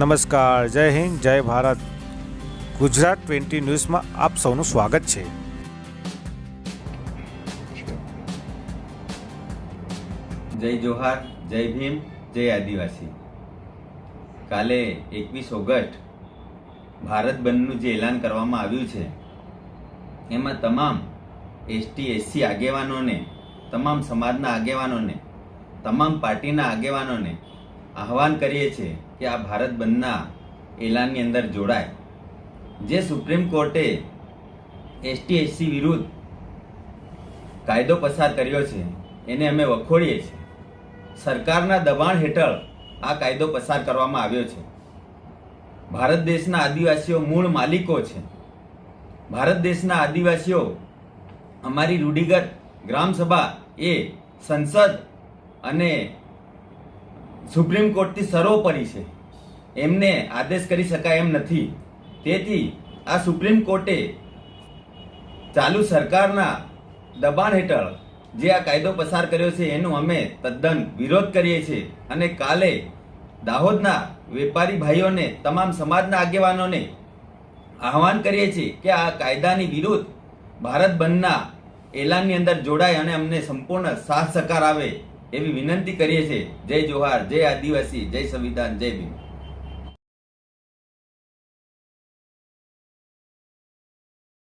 નમસ્કાર, જય હિન્દ, જય ભારત. ગુજરાત ટ્વેન્ટી ન્યૂઝમાં આપ સૌનું સ્વાગત છે. જય જોહાર, જય ભીમ, જય આદિવાસી. કાલે એકવીસ ઓગસ્ટ ભારત બંધનું જે એલાન કરવામાં આવ્યું છે, એમાં તમામ એસટી, એસસી આગેવાનોને, તમામ સમાજના આગેવાનોને, તમામ પાર્ટીના આગેવાનોને આહવાન કરીએ છીએ કે આ ભારત બંધના એલાનની અંદર જોડાય. જે સુપ્રીમ કોર્ટે એસટી એસસી વિરુદ્ધ કાયદો પસાર કર્યો છે, એને અમે વખોડીએ છીએ. સરકારના દબાણ હેઠળ આ કાયદો પસાર કરવામાં આવ્યો છે. ભારત દેશના આદિવાસીઓ મૂળ માલિકો છે. ભારત દેશના આદિવાસીઓ અમારી રૂઢિગત ગ્રામસભા એ સંસદ અને સુપ્રીમ કોર્ટથી સર્વોપરી છે. એમને આદેશ કરી શકાય એમ નથી. તેથી આ સુપ્રીમ કોર્ટે ચાલુ સરકારના દબાણ હેઠળ જે આ કાયદો પસાર કર્યો છે, એનો અમે તદ્દન વિરોધ કરીએ છીએ. અને કાલે દાહોદના વેપારી ભાઈઓને, તમામ સમાજના આગેવાનોને આહવાન કરીએ છીએ કે આ કાયદાની વિરુદ્ધ ભારત બંધના એલાનની અંદર જોડાય અને અમને સંપૂર્ણ સાથ સહકાર આવે. એવી વિનંતી કરીએ છીએ. જય જોહાર જય આદિવાસી જય સંવિધાન જય ભીમ.